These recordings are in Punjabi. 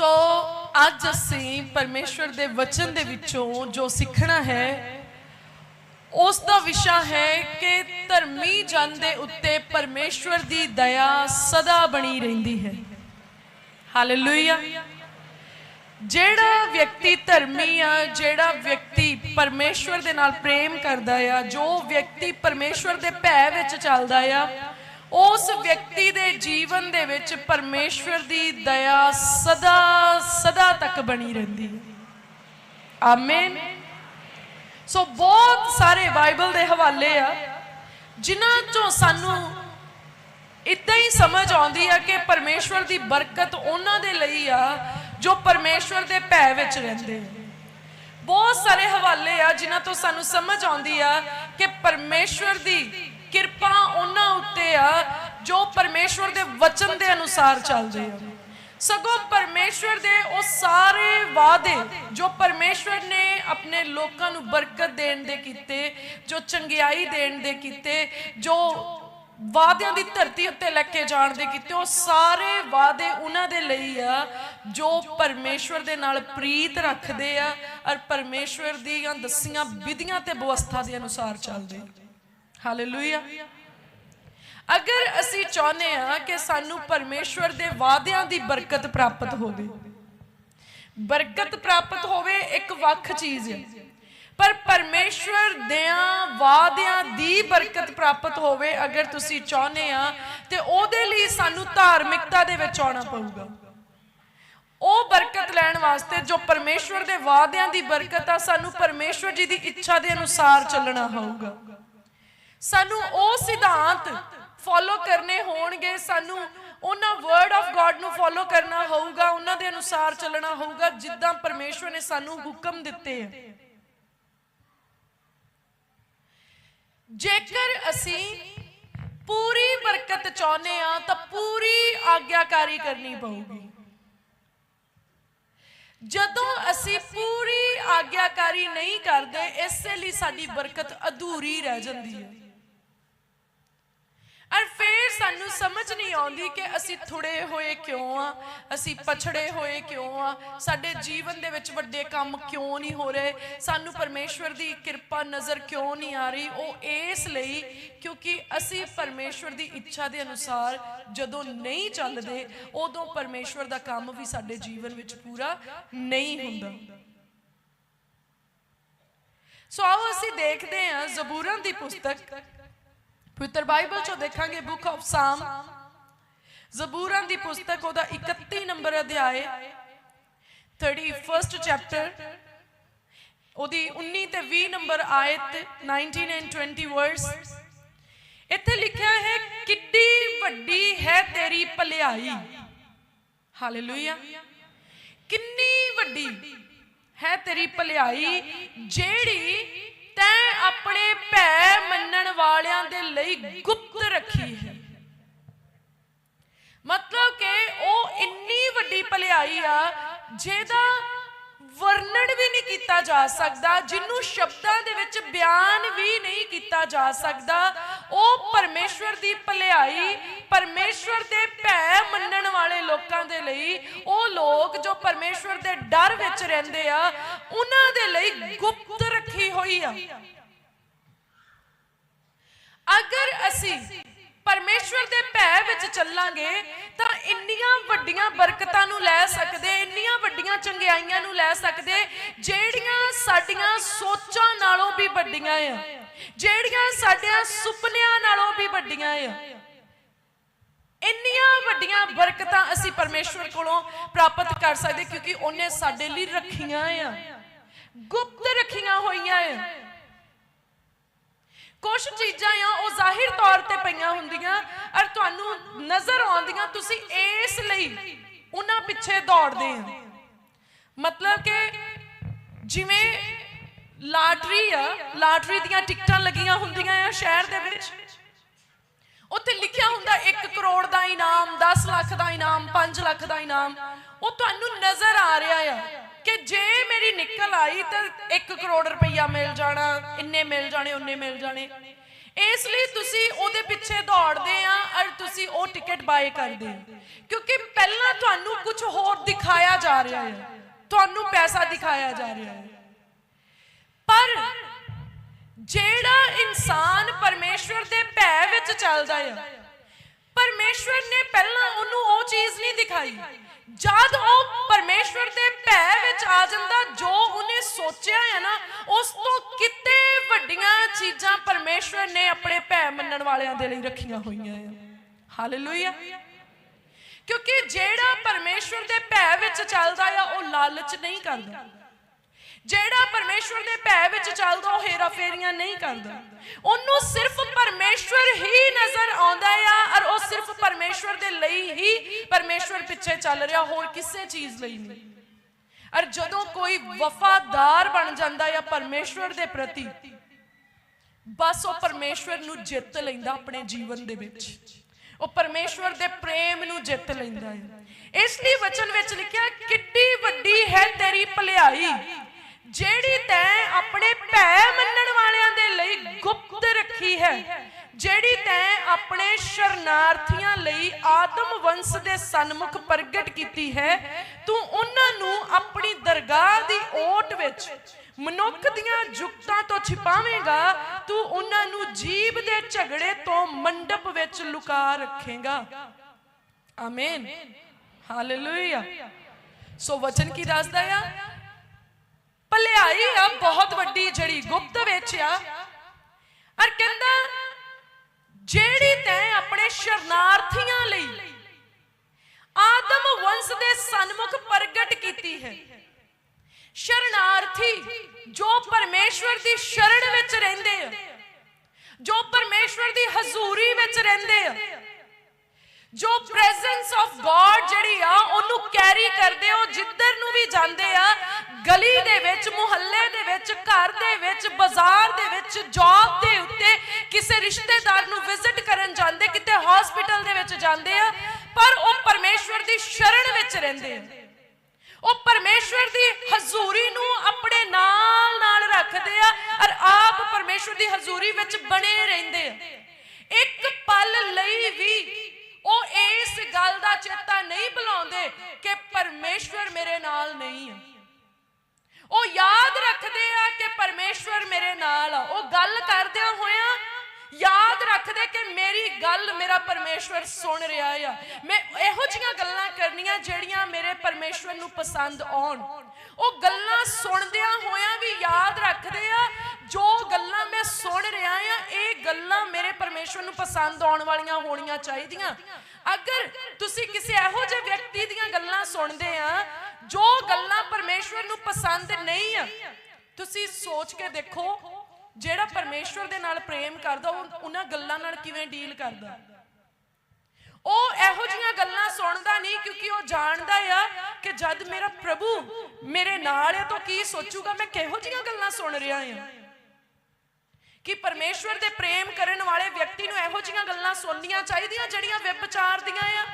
ਸੋ ਅੱਜ ਅਸੀਂ ਪਰਮੇਸ਼ਵਰ ਦੇ ਵਚਨ ਦੇ ਵਿੱਚੋਂ ਜੋ ਸਿੱਖਣਾ ਹੈ, ਉਸ ਦਾ ਵਿਸ਼ਾ ਹੈ ਕਿ ਧਰਮੀ ਜਨ ਦੇ ਉੱਤੇ ਪਰਮੇਸ਼ਵਰ ਦੀ ਦਇਆ ਸਦਾ ਬਣੀ ਰਹਿੰਦੀ ਹੈ। ਹਾਲੇਲੂਇਆ ਜਿਹੜਾ ਵਿਅਕਤੀ ਧਰਮੀ ਆ, ਜਿਹੜਾ ਵਿਅਕਤੀ ਪਰਮੇਸ਼ਵਰ ਦੇ ਨਾਲ ਪ੍ਰੇਮ ਕਰਦਾ ਆ, ਜੋ ਵਿਅਕਤੀ ਪਰਮੇਸ਼ਵਰ ਦੇ ਭੈ ਵਿੱਚ ਚੱਲਦਾ ਆ ਉਸ ਵਿਅਕਤੀ ਦੇ ਜੀਵਨ ਦੇ ਵਿੱਚ ਪਰਮੇਸ਼ਵਰ ਦੀ ਦਇਆ ਸਦਾ ਸਦਾ ਤੱਕ ਬਣੀ ਰਹਿੰਦੀ ਹੈ। ਆਮੇਨ ਸੋ ਬਹੁਤ ਸਾਰੇ ਬਾਈਬਲ ਦੇ ਹਵਾਲੇ ਆ, ਜਿਨ੍ਹਾਂ ਚੋਂ ਸਾਨੂੰ ਇਦਾਂ ਹੀ ਸਮਝ ਆਉਂਦੀ ਆ ਕਿ ਪਰਮੇਸ਼ਵਰ ਦੀ ਬਰਕਤ ਉਹਨਾਂ ਦੇ ਲਈ ਆ, ਜੋ ਪਰਮੇਸ਼ਵਰ ਦੇ ਭੈ ਵਿੱਚ ਰਹਿੰਦੇ ਆ। ਬਹੁਤ ਸਾਰੇ ਹਵਾਲੇ ਆ, ਜਿਨ੍ਹਾਂ ਤੋਂ ਸਾਨੂੰ ਸਮਝ ਆਉਂਦੀ ਆ ਕਿ ਪਰਮੇਸ਼ਵਰ ਦੀ ਕਿਰਪਾ ਉਹਨਾਂ ਉੱਤੇ ਆ, ਜੋ ਪਰਮੇਸ਼ਵਰ ਦੇ ਵਚਨ ਦੇ ਅਨੁਸਾਰ ਚੱਲਦੇ ਆ। ਸਗੋਂ ਪਰਮੇਸ਼ਵਰ ਦੇ ਉਹ ਸਾਰੇ ਵਾਅਦੇ ਜੋ ਪਰਮੇਸ਼ਵਰ ਨੇ ਆਪਣੇ ਲੋਕਾਂ ਨੂੰ ਬਰਕਤ ਦੇਣ ਦੇ ਕੀਤੇ, ਜੋ ਚੰਗਿਆਈ ਦੇਣ ਦੇ ਕੀਤੇ, ਜੋ ਵਾਅਦਿਆਂ ਦੀ ਧਰਤੀ ਉੱਤੇ ਲੈ ਕੇ ਜਾਣ ਦੇ ਕੀਤੇ, ਉਹ ਸਾਰੇ ਵਾਅਦੇ ਉਹਨਾਂ ਦੇ ਲਈ ਆ, ਜੋ ਪਰਮੇਸ਼ਵਰ ਦੇ ਨਾਲ ਪ੍ਰੀਤ ਰੱਖਦੇ ਆ, ਔਰ ਪਰਮੇਸ਼ਵਰ ਦੀਆਂ ਦਸੀਆਂ ਵਿਧੀਆਂ ਤੇ ਵਿਵਸਥਾ ਦੇ ਅਨੁਸਾਰ ਚੱਲਦੇ ਆ। ਹਾਲੇਲੂਇਆ ਅਗਰ ਅਸੀਂ ਚਾਹੁੰਦੇ ਆ ਕਿ ਸਾਨੂੰ ਪਰਮੇਸ਼ਵਰ ਦੇ ਵਾਅਦਿਆਂ ਦੀ ਬਰਕਤ ਪ੍ਰਾਪਤ ਹੋਵੇ, ਬਰਕਤ ਪ੍ਰਾਪਤ ਹੋਵੇ ਇੱਕ ਵੱਖ ਚੀਜ਼। ਹੈ ਪਰ ਪਰਮੇਸ਼ਵਰ ਦਿਆਂ ਵਾਅਦਿਆਂ ਦੀ ਬਰਕਤ ਪ੍ਰਾਪਤ ਹੋਵੇ ਅਗਰ ਤੁਸੀਂ ਚਾਹੁੰਦੇ ਆ ਤੇ ਉਹਦੇ ਲਈ ਸਾਨੂੰ ਧਾਰਮਿਕਤਾ ਦੇ ਵਿੱਚ ਆਉਣਾ ਪਊਗਾ। ਉਹ ਬਰਕਤ ਲੈਣ ਵਾਸਤੇ ਜੋ ਪਰਮੇਸ਼ਵਰ ਦੇ ਵਾਅਦਿਆਂ ਦੀ ਬਰਕਤ ਆ, ਸਾਨੂੰ ਪਰਮੇਸ਼ਵਰ ਜੀ ਦੀ ਇੱਛਾ ਦੇ ਅਨੁਸਾਰ ਚੱਲਣਾ ਹੋਊਗਾ। ਸਾਨੂੰ ਉਹ ਸਿਧਾਂਤ ਫੋਲੋ ਕਰਨੇ ਹੋਣਗੇ, ਸਾਨੂੰ ਉਹਨਾਂ ਵਰਡ ਆਫ ਗੋਡ ਨੂੰ ਫੋਲੋ ਕਰਨਾ ਹੋਊਗਾ, ਉਹਨਾਂ ਦੇ ਅਨੁਸਾਰ ਚੱਲਣਾ ਹੋਊਗਾ, ਜਿੱਦਾਂ ਪਰਮੇਸ਼ਵਰ ਨੇ ਸਾਨੂੰ ਹੁਕਮ ਦਿੱਤੇ ਹੈ ਜੇਕਰ ਅਸੀਂ ਪੂਰੀ ਬਰਕਤ ਚਾਹੁੰਦੇ ਆ ਤਾਂ ਪੂਰੀ ਆਗਿਆਕਾਰੀ ਕਰਨੀ ਪਊਗੀ। ਜਦੋਂ ਅਸੀਂ ਪੂਰੀ ਆਗਿਆਕਾਰੀ ਨਹੀਂ ਕਰਦੇ, ਇਸੇ ਲਈ ਸਾਡੀ ਬਰਕਤ ਅਧੂਰੀ ਰਹਿ ਜਾਂਦੀ ਹੈ। ਔਰ ਫਿਰ ਸਾਨੂੰ ਸਮਝ ਨਹੀਂ ਆਉਂਦੀ ਕਿ ਅਸੀਂ ਥੁੜੇ ਹੋਏ ਕਿਉਂ ਆ, ਅਸੀਂ ਪਛੜੇ ਹੋਏ ਕਿਉਂ ਆ, ਸਾਡੇ ਜੀਵਨ ਦੇ ਵਿੱਚ ਵੱਡੇ ਕੰਮ ਕਿਉਂ ਨਹੀਂ ਹੋ ਰਹੇ, ਸਾਨੂੰ ਪਰਮੇਸ਼ਵਰ ਦੀ ਕਿਰਪਾ ਨਜ਼ਰ ਕਿਉਂ ਨਹੀਂ ਆ ਰਹੀ, ਉਹ ਇਸ ਲਈ ਕਿਉਂਕਿ ਅਸੀਂ ਪਰਮੇਸ਼ਵਰ ਦੀ ਇੱਛਾ ਦੇ ਅਨੁਸਾਰ ਜਦੋਂ ਨਹੀਂ ਚੱਲਦੇ, ਉਦੋਂ ਪਰਮੇਸ਼ਵਰ ਦਾ ਕੰਮ ਵੀ ਸਾਡੇ ਜੀਵਨ ਵਿੱਚ ਪੂਰਾ ਨਹੀਂ ਹੁੰਦਾ। ਸੋ ਆਓ ਅਸੀਂ ਦੇਖਦੇ ਹਾਂ ਜ਼ਬੂਰਾਂ ਦੀ ਪੁਸਤਕ ਪਵਿੱਤਰ ਬਾਈਬਲ ਚੋਂ ਦੇਖਾਂਗੇ ਬੁੱਕ ਆਫ ਸਾਮ। ਜ਼ਬੂਰਾਂ ਦੀ ਪੁਸਤਕ ਉਹਦਾ 31 ਨੰਬਰ ਅਧਿਆਏ 31st ਚੈਪਟਰ ਉਹਦੀ 19 ਤੇ 20 ਨੰਬਰ ਆਇਤ 19 ਐਂਡ 20 ਵਰਸ ਇੱਥੇ ਲਿਖਿਆ ਹੈ, ਕਿੱਡੀ ਵੱਡੀ ਹੈ ਤੇਰੀ ਭਲਾਈ। ਹਾਲੇਲੂਇਆ ਕਿੰਨੀ ਵੱਡੀ ਹੈ ਤੇਰੀ ਭਲਾਈ, ਜਿਹੜੀ ਤੈਂ ਆਪਣੇ ਭੈ ਮੰਨਣ ਵਾਲਿਆਂ ਦੇ ਲਈ ਗੁਪਤ ਰੱਖੀ ਹੈ। ਮਤਲਬ ਕਿ ਉਹ ਇੰਨੀ ਵੱਡੀ ਭਲਾਈ ਆ, ਜਿਹਦਾ ਵਰਣਨ ਵੀ ਨਹੀਂ ਕੀਤਾ ਜਾ ਸਕਦਾ, ਜਿਹਨੂੰ ਸ਼ਬਦਾਂ ਦੇ ਵਿੱਚ ਬਿਆਨ ਵੀ ਨਹੀਂ ਕੀਤਾ ਜਾ ਸਕਦਾ। ਉਹ ਪਰਮੇਸ਼ਵਰ ਦੀ ਭਲਾਈ, ਪਰਮੇਸ਼ਵਰ ਦੇ ਭੈ ਮੰਨਣ ਵਾਲੇ ਲੋਕਾਂ ਦੇ ਲਈ, ਉਹ ਲੋਕ ਜੋ ਪਰਮੇਸ਼ਵਰ ਦੇ ਡਰ ਵਿੱਚ ਰਹਿੰਦੇ ਆ, ਉਹਨਾਂ ਦੇ ਲਈ ਗੁਪਤ ਰੱਖੀ ਹੋਈ ਆ। ਅਗਰ ਅਸੀਂ ਪਰਮੇਸ਼ਵਰ ਦੇ ਭੈ ਵਿੱਚ ਚੱਲਾਂਗੇ, ਤਾਂ ਇੰਨੀਆਂ ਵੱਡੀਆਂ ਬਰਕਤਾਂ ਨੂੰ ਲੈ ਸਕਦੇ, ਇੰਨੀਆਂ ਵੱਡੀਆਂ ਚੰਗਿਆਈਆਂ ਨੂੰ ਲੈ ਸਕਦੇ, ਜਿਹੜੀਆਂ ਸਾਡੀਆਂ ਸੋਚਾਂ ਨਾਲੋਂ ਵੀ ਵੱਡੀਆਂ ਆ। ਜਿਹੜੀਆਂ ਸਾਡੀਆਂ ਸੁਪਨਿਆਂ ਨਾਲੋਂ ਵੀ ਵੱਡੀਆਂ ਆ। ਇੰਨੀਆਂ ਵੱਡੀਆਂ ਬਰਕਤਾਂ ਅਸੀਂ ਪਰਮੇਸ਼ਵਰ ਕੋਲੋਂ ਪ੍ਰਾਪਤ ਕਰ ਸਕਦੇ, ਕਿਉਂਕਿ ਉਹਨੇ ਸਾਡੇ ਲਈ ਰੱਖੀਆਂ ਆ। ਗੁਪਤ ਰੱਖੀਆਂ ਹੋਈਆਂ ਆ ਕੁਝ ਚੀਜ਼ਾਂ ਆ, ਉਹ ਜ਼ਾਹਿਰ ਤੌਰ ਤੇ ਪਈਆਂ ਹੁੰਦੀਆਂ ਔਰ ਤੁਹਾਨੂੰ ਨਜ਼ਰ ਆਉਂਦੀਆਂ, ਤੁਸੀਂ ਇਸ ਲਈ ਉਹਨਾਂ ਪਿੱਛੇ ਦੌੜਦੇ ਆ। ਮਤਲਬ ਕਿ ਜਿਵੇਂ ਲਾਟਰੀ ਆ, ਲਾਟਰੀ ਦੀਆਂ ਟਿਕਟਾਂ ਲੱਗੀਆਂ ਹੁੰਦੀਆਂ ਆ ਸ਼ਹਿਰ ਦੇ ਵਿੱਚ। ਉੱਥੇ ਲਿਖਿਆ ਹੁੰਦਾ 1 ਕਰੋੜ ਦਾ ਇਨਾਮ 10 ਲੱਖ ਦਾ ਇਨਾਮ 5 ਲੱਖ ਦਾ ਇਨਾਮ, ਉਹ ਤੁਹਾਨੂੰ ਨਜ਼ਰ ਆ ਰਿਹਾ ਆ। ਕਿ ਜੇ ਮੇਰੀ ਨਿਕਲ ਆਈ ਤਾਂ 1 ਕਰੋੜ ਰੁਪਈਆ ਮਿਲ ਜਾਣਾ, ਇੰਨੇ ਮਿਲ ਜਾਣੇ ਉਹਨੇ ਮਿਲ ਜਾਣੇ। ਇਸ ਲਈ ਤੁਸੀਂ ਉਹਦੇ ਪਿੱਛੇ ਦੌੜਦੇ ਆ ਔਰ ਤੁਸੀਂ ਉਹ ਟਿਕਟ ਬਾਏ ਕਰਦੇ ਕਿਉਂਕਿ ਪਹਿਲਾਂ ਤੁਹਾਨੂੰ ਕੁਝ ਹੋਰ ਦਿਖਾਇਆ ਜਾ ਰਿਹਾ ਹੈ ਤੁਹਾਨੂੰ ਪੈਸਾ ਦਿਖਾਇਆ ਜਾ ਰਿਹਾ ਹੈ ਪਰ ਜਿਹੜਾ ਇਨਸਾਨ ਪਰਮੇਸ਼ਵਰ ਦੇ ਭੈ ਵਿੱਚ ਚੱਲਦਾ ਹੈ ਪਰਮੇਸ਼ਵਰ ਨੇ ਪਹਿਲਾਂ ਉਹਨੂੰ ਉਹ ਚੀਜ਼ ਨਹੀਂ ਦਿਖਾਈ। ਜਦ ਉਹ ਪਰਮੇਸ਼ਵਰ ਦੇ ਭੈ ਵਿੱਚ ਆ ਜਾਂਦਾ, ਜੋ ਉਹਨੇ ਸੋਚਿਆ ਹੈ ਨਾ, ਉਸ ਤੋਂ ਕਿਤੇ ਵੱਡੀਆਂ ਚੀਜ਼ਾਂ ਪਰਮੇਸ਼ਵਰ ਨੇ ਆਪਣੇ ਭੈ ਮੰਨਣ ਵਾਲਿਆਂ ਦੇ ਲਈ ਰੱਖੀਆਂ ਹੋਈਆਂ ਆ। ਹਾਲੇਲੂਇਆ ਕਿਉਂਕਿ ਜਿਹੜਾ ਪਰਮੇਸ਼ਵਰ ਦੇ ਭੈ ਵਿੱਚ ਚੱਲਦਾ ਆ, ਉਹ ਲਾਲਚ ਨਹੀਂ ਕਰਦਾ। ਜਿਹੜਾ ਪਰਮੇਸ਼ਵਰ ਦੇ ਭੈ ਵਿੱਚ ਚੱਲਦਾ, ਉਹ ਹੇਰਾ ਫੇਰੀਆਂ ਨਹੀਂ ਕਰਦਾ। ਉਹਨੂੰ ਸਿਰਫ ਪਰਮੇਸ਼ਵਰ ਹੀ ਨਜ਼ਰ ਆਉਂਦਾ ਆ, ਔਰ ਉਹ ਸਿਰਫ ਪਰਮੇਸ਼ਵਰ ਦੇ ਲਈ ਹੀ ਪਰਮੇਸ਼ਵਰ ਪਿੱਛੇ ਚੱਲ ਰਿਹਾ, ਹੋਰ ਕਿਸੇ ਚੀਜ਼ ਲਈ ਨਹੀਂ। ਔਰ ਜਦੋਂ ਕੋਈ ਵਫਾਦਾਰ ਬਣ ਜਾਂਦਾ ਆ ਪਰਮੇਸ਼ਵਰ ਦੇ ਪ੍ਰਤੀ, ਬਸ ਉਹ ਪਰਮੇਸ਼ਵਰ ਨੂੰ ਜਿੱਤ ਲੈਂਦਾ ਆਪਣੇ ਜੀਵਨ ਦੇ ਵਿੱਚ। ਉਹ ਪਰਮੇਸ਼ਵਰ ਦੇ ਪ੍ਰੇਮ ਨੂੰ ਜਿੱਤ ਲੈਂਦਾ ਹੈ ਇਸ ਲਈ ਵਚਨ ਵਿੱਚ ਲਿਖਿਆ, ਕਿੱਡੀ ਵੱਡੀ ਹੈ ਤੇਰੀ ਭਲਾਈ ਜਿਹੜੀ ਤੈਂ ਆਪਣੇ ਭੈ ਮੰਨਣ ਵਾਲਿਆਂ ਦੇ ਲਈ ਗੁਪਤ ਰੱਖੀ ਹੈ, ਜਿਹੜੀ ਤੈਂ ਆਪਣੇ ਸ਼ਰਨਾਰਥੀਆਂ ਲਈ ਆਦਮ ਵੰਸ਼ ਦੇ ਸਨਮੁਖ ਪ੍ਰਗਟ ਕੀਤੀ ਹੈ, ਤੂੰ ਉਹਨਾਂ ਨੂੰ ਆਪਣੀ ਦਰਗਾਹ ਦੀ ਓਟ ਵਿੱਚ ਮਨੁੱਖ ਦੀਆਂ ਜੁਗਤਾਂ ਤੋਂ ਛਿਪਾਵੇਂਗਾ, ਤੂੰ ਉਹਨਾਂ ਨੂੰ ਜੀਬ ਦੇ ਝਗੜੇ ਤੋਂ ਮੰਡਪ ਵਿੱਚ ਲੁਕਾ ਰੱਖੇਗਾ। ਆਮੀਨ। ਹਾਲੇਲੂਇਆ। ਸੋ ਵਚਨ ਕੀ ਦੱਸਦਾ ਆ? ਭਲਾਈ ਆ, ਬਹੁਤ ਵੱਡੀ ਜਿਹੜੀ ਗੁਪਤ ਵਿੱਚ ਆ। ਔਰ ਕਹਿੰਦਾ, ਜਿਹੜੀ ਤੈਂ ਆਪਣੇ ਸ਼ਰਨਾਰਥੀਆਂ ਲਈ ਆਦਮ ਵੰਸ਼ ਦੇ ਸਨਮੁਖ ਪ੍ਰਗਟ ਕੀਤੀ ਹੈ, ਸ਼ਰਨਾਰਥੀ ਜੋ ਪਰਮੇਸ਼ਵਰ ਦੀ ਸ਼ਰਣ ਵਿੱਚ ਰਹਿੰਦੇ ਆ, ਜੋ ਪਰਮੇਸ਼ਵਰ ਦੀ ਹਜ਼ੂਰੀ ਵਿੱਚ ਰਹਿੰਦੇ ਆ ਜੋ ਪ੍ਰੈਜ਼ੈਂਸ ਆਫ ਗੋਡ ਜਿਹੜੀ ਆ, ਉਹਨੂੰ ਕੈਰੀ ਕਰਦੇ ਹੋ ਜਿੱਧਰ ਨੂੰ ਵੀ ਜਾਂਦੇ ਆ, ਗਲੀ ਦੇ ਵਿੱਚ, ਮੁਹੱਲੇ ਦੇ ਵਿੱਚ, ਘਰ ਦੇ ਵਿੱਚ, ਬਾਜ਼ਾਰ ਦੇ ਵਿੱਚ ਜੌਬ ਦੇ ਉੱਤੇ ਕਿਸੇ ਰਿਸ਼ਤੇਦਾਰ ਨੂੰ ਵਿਜ਼ਿਟ ਕਰਨ ਜਾਂਦੇ, ਕਿਤੇ ਹਸਪੀਟਲ ਦੇ ਵਿੱਚ ਜਾਂਦੇ ਆ, ਪਰ ਉਹ ਪਰਮੇਸ਼ਵਰ ਦੀ ਸ਼ਰਣ ਵਿੱਚ ਰਹਿੰਦੇ ਆ। ਉਹ ਪਰਮੇਸ਼ਵਰ ਦੀ ਹਜ਼ੂਰੀ ਨੂੰ ਆਪਣੇ ਨਾਲ ਨਾਲ ਰੱਖਦੇ ਆ ਔਰ ਆਪ ਪਰਮੇਸ਼ਵਰ ਦੀ ਹਜ਼ੂਰੀ ਵਿੱਚ ਬਣੇ ਰਹਿੰਦੇ ਆ। ਇੱਕ ਪਲ ਲਈ ਵੀ ਉਹ ਇਸ ਗੱਲ ਦਾ ਚੇਤਾ ਨਹੀਂ ਭੁਲਾਉਂਦੇ ਕਿ ਪਰਮੇਸ਼ਵਰ ਮੇਰੇ ਨਾਲ ਨਹੀਂ ਆ। ਉਹ ਯਾਦ ਰੱਖਦੇ ਆ ਕਿ ਪਰਮੇਸ਼ਵਰ ਮੇਰੇ ਨਾਲ ਆ। ਉਹ ਗੱਲ ਕਰਦਿਆਂ ਹੋਇਆਂ ਯਾਦ ਰੱਖਦੇ ਕਿ ਮੇਰੀ ਗੱਲ ਮੇਰਾ ਪਰਮੇਸ਼ਵਰ ਸੁਣ ਰਿਹਾ ਆ। ਮੈਂ ਇਹੋ ਜੀਆਂ ਗੱਲਾਂ ਕਰਨੀਆਂ ਜਿਹੜੀਆਂ ਮੇਰੇ ਪਰਮੇਸ਼ਵਰ ਨੂੰ ਪਸੰਦ ਆਉਣ। ਉਹ ਗੱਲਾਂ ਸੁਣਦਿਆਂ ਹੋਇਆਂ ਵੀ ਯਾਦ ਰੱਖਦੇ ਆ ਜੋ ਗੱਲਾਂ ਮੈਂ ਸੁਣ ਰਿਹਾ ਆ, ਇਹ ਗੱਲਾਂ ਮੇਰੇ ਪਰਮੇਸ਼ਵਰ ਨੂੰ ਪਸੰਦ ਆਉਣ ਵਾਲੀਆਂ ਹੋਣੀਆਂ ਚਾਹੀਦੀਆਂ। ਅਗਰ ਤੁਸੀਂ ਕਿਸੇ ਇਹੋ ਜਿਹੇ ਵਿਅਕਤੀ ਦੀਆਂ ਗੱਲਾਂ ਸੁਣਦੇ ਆ, ਜੋ ਗੱਲਾਂ ਪਰਮੇਸ਼ਵਰ ਨੂੰ ਪਸੰਦ ਨਹੀਂ ਆ, ਤੁਸੀਂ ਸੋਚ ਕੇ ਦੇਖੋ, ਜਿਹੜਾ ਪਰਮੇਸ਼ਵਰ ਦੇ ਨਾਲ ਪ੍ਰੇਮ ਕਰਦਾ, ਉਹ ਉਹਨਾਂ ਗੱਲਾਂ ਨਾਲ ਕਿਵੇਂ ਡੀਲ ਕਰਦਾ। ਉਹ ਇਹੋ ਜੀਆਂ ਗੱਲਾਂ ਸੁਣਦਾ ਨਹੀਂ ਕਿਉਂਕਿ ਉਹ ਜਾਣਦਾ ਆ ਕਿ ਜਦ ਮੇਰਾ ਪ੍ਰਭੂ ਮੇਰੇ ਨਾਲ ਹੈ ਤਾਂ ਕੀ ਸੋਚੂਗਾ? ਮੈਂ ਕਿਹੋ ਜੀਆਂ ਗੱਲਾਂ ਸੁਣ ਰਿਹਾ ਆ? ਕਿ ਪਰਮੇਸ਼ਵਰ ਦੇ ਪ੍ਰੇਮ ਕਰਨ ਵਾਲੇ ਵਿਅਕਤੀ ਨੂੰ ਇਹੋ ਜੀਆਂ ਗੱਲਾਂ ਸੁਣਨੀਆਂ ਚਾਹੀਦੀਆਂ ਜਿਹੜੀਆਂ ਵਿਭਚਾਰ ਦੀਆਂ ਆ,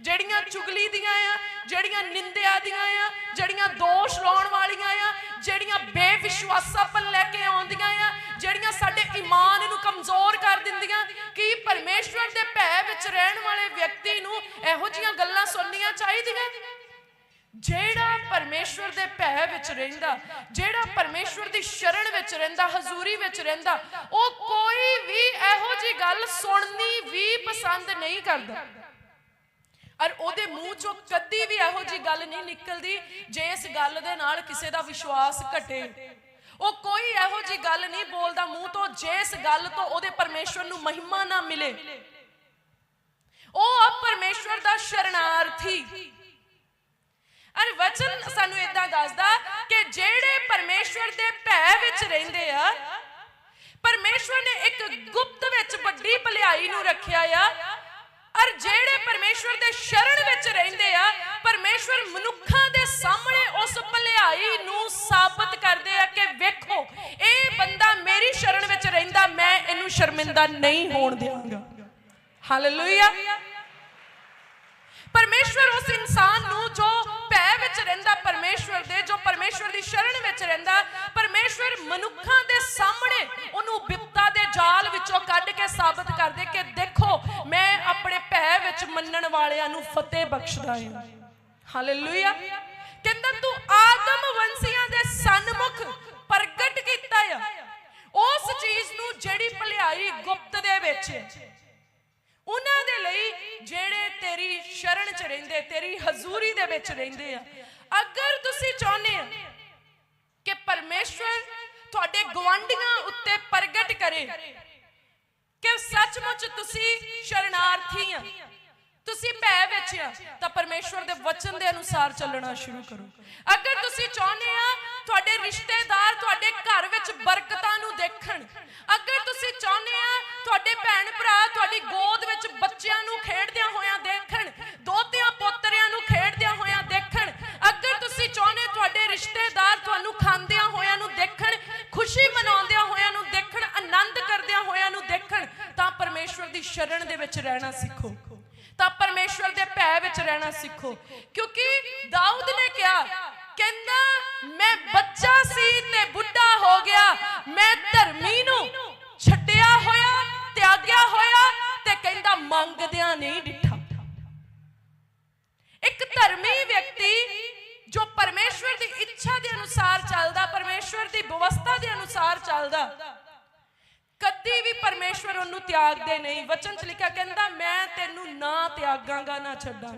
ਜਿਹੜੀਆਂ ਚੁਗਲੀ ਦੀਆਂ ਆ, ਜਿਹੜੀਆਂ ਨਿੰਦਿਆ ਦੀਆਂ ਆ, ਜਿਹੜੀਆਂ ਦੋਸ਼ ਲਾਉਣ ਵਾਲੀਆਂ ਆ, ਜਿਹੜੀਆਂ ਬੇਵਿਸ਼ਵਾਸਾਪਨ ਲੈ ਕੇ ਆਉਂਦੀਆਂ ਆ, ਜਿਹੜੀਆਂ ਸਾਡੇ ਈਮਾਨ ਨੂੰ ਕਮਜ਼ੋਰ ਕਰ ਦਿੰਦੀਆਂ। ਕਿ ਪਰਮੇਸ਼ਵਰ ਦੇ ਭੈ ਵਿੱਚ ਰਹਿਣ ਵਾਲੇ ਵਿਅਕਤੀ ਨੂੰ ਇਹੋ ਜੀਆਂ ਗੱਲਾਂ ਸੁਣਨੀਆਂ ਚਾਹੀਦੀਆਂ? ਜਿਹੜਾ ਪਰਮੇਸ਼ਵਰ ਦੇ ਭੈ ਵਿੱਚ ਰਹਿੰਦਾ, ਜਿਹੜਾ ਪਰਮੇਸ਼ਵਰ ਦੀ ਸ਼ਰਣ ਵਿੱਚ ਰਹਿੰਦਾ, ਹਜ਼ੂਰੀ ਵਿੱਚ ਰਹਿੰਦਾ, ਉਹ ਕੋਈ ਵੀ ਇਹੋ ਜੀ ਗੱਲ ਸੁਣਨੀ ਵੀ ਪਸੰਦ ਨਹੀਂ ਕਰਦਾ। ਔਰ ਉਹਦੇ ਮੂੰਹ ਚੋਂ ਕਦੀ ਵੀ ਇਹੋ ਜੀ ਗੱਲ ਨਹੀਂ ਨਿਕਲਦੀ ਜੇ ਇਸ ਗੱਲ ਦੇ ਨਾਲ ਕਿਸੇ ਦਾ ਵਿਸ਼ਵਾਸ ਘਟੇ। ਉਹ ਕੋਈ ਇਹੋ ਜੀ ਗੱਲ ਨਹੀਂ ਬੋਲਦਾ ਮੂੰਹ ਤੋਂ ਜੇ ਇਸ ਗੱਲ ਤੋਂ ਉਹਦੇ ਪਰਮੇਸ਼ਵਰ ਨੂੰ ਮਹਿਮਾ ਨਾ ਮਿਲੇ। ਉਹ ਆ ਪਰਮੇਸ਼ਵਰ ਦਾ ਸ਼ਰਨਾਰਥੀ। ਅਰ ਵਚਨ ਸਾਨੂੰ ਇਦਾਂ ਦੱਸਦਾ ਕਿ ਜਿਹੜੇ ਪਰਮੇਸ਼ਵਰ ਦੇ ਭੈ ਵਿੱਚ ਰਹਿੰਦੇ ਆ, ਪਰਮੇਸ਼ਵਰ ਨੇ ਇੱਕ ਗੁਪਤ ਵਿੱਚ ਵੱਡੀ ਭਲਾਈ ਨੂੰ ਰੱਖਿਆ ਆ। ਅਰ ਜਿਹੜੇ ਪਰਮੇਸ਼ਵਰ ਦੇ ਸ਼ਰਣ ਵਿੱਚ ਰਹਿੰਦੇ ਆ, ਪਰਮੇਸ਼ਵਰ ਮਨੁੱਖਾਂ ਦੇ ਸਾਹਮਣੇ ਉਸ ਭਲਾਈ ਨੂੰ ਸਾਬਤ ਕਰਦੇ ਆ ਕਿ ਵੇਖੋ, ਇਹ ਬੰਦਾ ਮੇਰੀ ਸ਼ਰਣ ਵਿੱਚ ਰਹਿੰਦਾ, ਮੈਂ ਇਹਨੂੰ ਸ਼ਰਮਿੰਦਾ ਨਹੀਂ ਹੋਣ ਦਿਆਂਗਾ। ਹਾਲੇਲੂਇਆ ਪਰਮੇਸ਼ਵਰ ਉਸ ਇਨਸਾਨ ਨੂੰ ਜੋ ਪਰਮੇਸ਼ਵਰ ਦੇ, ਜੋ ਪਰਮੇਸ਼ਵਰ ਦੀ ਸ਼ਰਣ ਵਿੱਚ ਰਹਿੰਦਾ ਪਰਮੇਸ਼ਵਰ ਮਨੁੱਖਾਂ ਦੇ ਸਾਹਮਣੇ ਉਹਨੂੰ ਬਿਪਤਾ ਦੇ ਜਾਲ ਵਿੱਚੋਂ ਕੱਢ ਕੇ ਸਾਬਤ ਕਰਦੇ ਕਿ ਦੇਖੋ, ਮੈਂ ਆਪਣੇ ਭੈ ਵਿੱਚ ਮੰਨਣ ਵਾਲਿਆਂ ਨੂੰ ਫਤਿਹ ਬਖਸ਼ਦਾ ਹਾਂ। ਹਾਲੇਲੂਇਆ ਕਹਿੰਦਾ, ਤੂੰ ਆਦਮ ਵੰਸ਼ੀਆਂ ਦੇ ਸਨਮੁਖ ਪ੍ਰਗਟ ਕੀਤਾ ਆ। ਉਸ ਚੀਜ਼ ਨੂੰ ਜਿਹੜੀ ਭਲਾਈ ਗੁਪਤ ਦੇ ਵਿੱਚ ਹੈ। ਉਹਨਾਂ ਦੇ ਲਈ ਜਿਹੜੇ ਤੇਰੀ ਸ਼ਰਨ ਚ ਰਹਿੰਦੇ, ਤੇਰੀ ਹਜ਼ੂਰੀ ਦੇ ਵਿੱਚ ਰਹਿੰਦੇ ਆ ਅਗਰ ਤੁਸੀਂ ਚਾਹੁੰਦੇ ਆ ਕਿ ਪਰਮੇਸ਼ਵਰ ਤੁਹਾਡੇ ਗਵਾਂਢੀਆਂ ਉੱਤੇ ਪ੍ਰਗਟ ਕਰੇ ਕਿ ਤੁਸੀਂ ਸ਼ਰਨਾਰਥੀ ਆ। ਤੁਸੀਂ ਭੈ ਵਿੱਚ ਆ, ਤਾਂ ਪਰਮੇਸ਼ਵਰ ਦੇ ਵਚਨ ਦੇ ਅਨੁਸਾਰ ਚੱਲਣਾ ਸ਼ੁਰੂ ਕਰੋ। ਅਗਰ ਤੁਸੀਂ ਚਾਹੁੰਦੇ ਆ ਤੁਹਾਡੇ ਰਿਸ਼ਤੇਦਾਰ ਤੁਹਾਡੇ ਘਰ ਵਿੱਚ ਬਰਕਤਾਂ ਨੂੰ ਦੇਖਣ, ਅਗਰ ਤੁਸੀਂ ਚਾਹੁੰਦੇ ਆ ਤੁਹਾਡੇ ਭੈਣ ਭਰਾ, ਤੁਹਾਡੀ ਗੋਦ ਵਿੱਚ ਬੱਚਿਆਂ ਨੂੰ ਖੇਡਦਿਆਂ ਹੋਇਆਂ ਦੇਖਣ, ਦੋਤਿਆਂ ਪੋਤਰਿਆਂ ਪਰਮੇਸ਼ਵਰ ਦੇ ਵਿੱਚ ਰਹਿਣਾ ਸਿੱਖੋ। ਤਾਂ ਪਰਮੇਸ਼ਵਰ ਦੇ ਭੈ ਵਿੱਚ ਰਹਿਣਾ ਸਿੱਖੋ। ਕਿਉਂਕਿ ਦਾਊਦ ਨੇ ਕਿਹਾ, ਕਹਿੰਦਾ, ਮੈਂ ਬੱਚਾ ਸੀ ਤੇ ਬੁੱਢਾ ਹੋ ਗਿਆ। ਮੈਂ ਧਰਮੀ ਨੂੰ ਛੱਡਿਆ ਹੋਇਆ, ਤਿਆਗਿਆ ਹੋਇਆ ਤੇ ਕਹਿੰਦਾ, ਮੰਗਦਿਆਂ ਨਹੀਂ ਡਿੱਠਾ। ਇੱਕ ਧਰਮੀ ਵਿਅਕਤੀ ਜੋ ਪਰਮੇਸ਼ਵਰ ਦੀ ਇੱਛਾ ਦੇ ਅਨੁਸਾਰ ਚੱਲਦਾ, ਪਰਮੇਸ਼ਵਰ ਦੀ ਵਿਵਸਥਾ ਦੇ ਅਨੁਸਾਰ ਚੱਲਦਾ ਕਦੀ ਵੀ ਪਰਮੇਸ਼ਵਰ ਉਹਨੂੰ ਤਿਆਗਦੇ ਨਹੀਂ। ਵਚਨ ਚ ਲਿਖਿਆ ਕਹਿੰਦਾ, ਮੈਂ ਤੈਨੂੰ ਨਾ ਤਿਆਗਾਂਗਾ, ਨਾ ਛੱਡਾਂ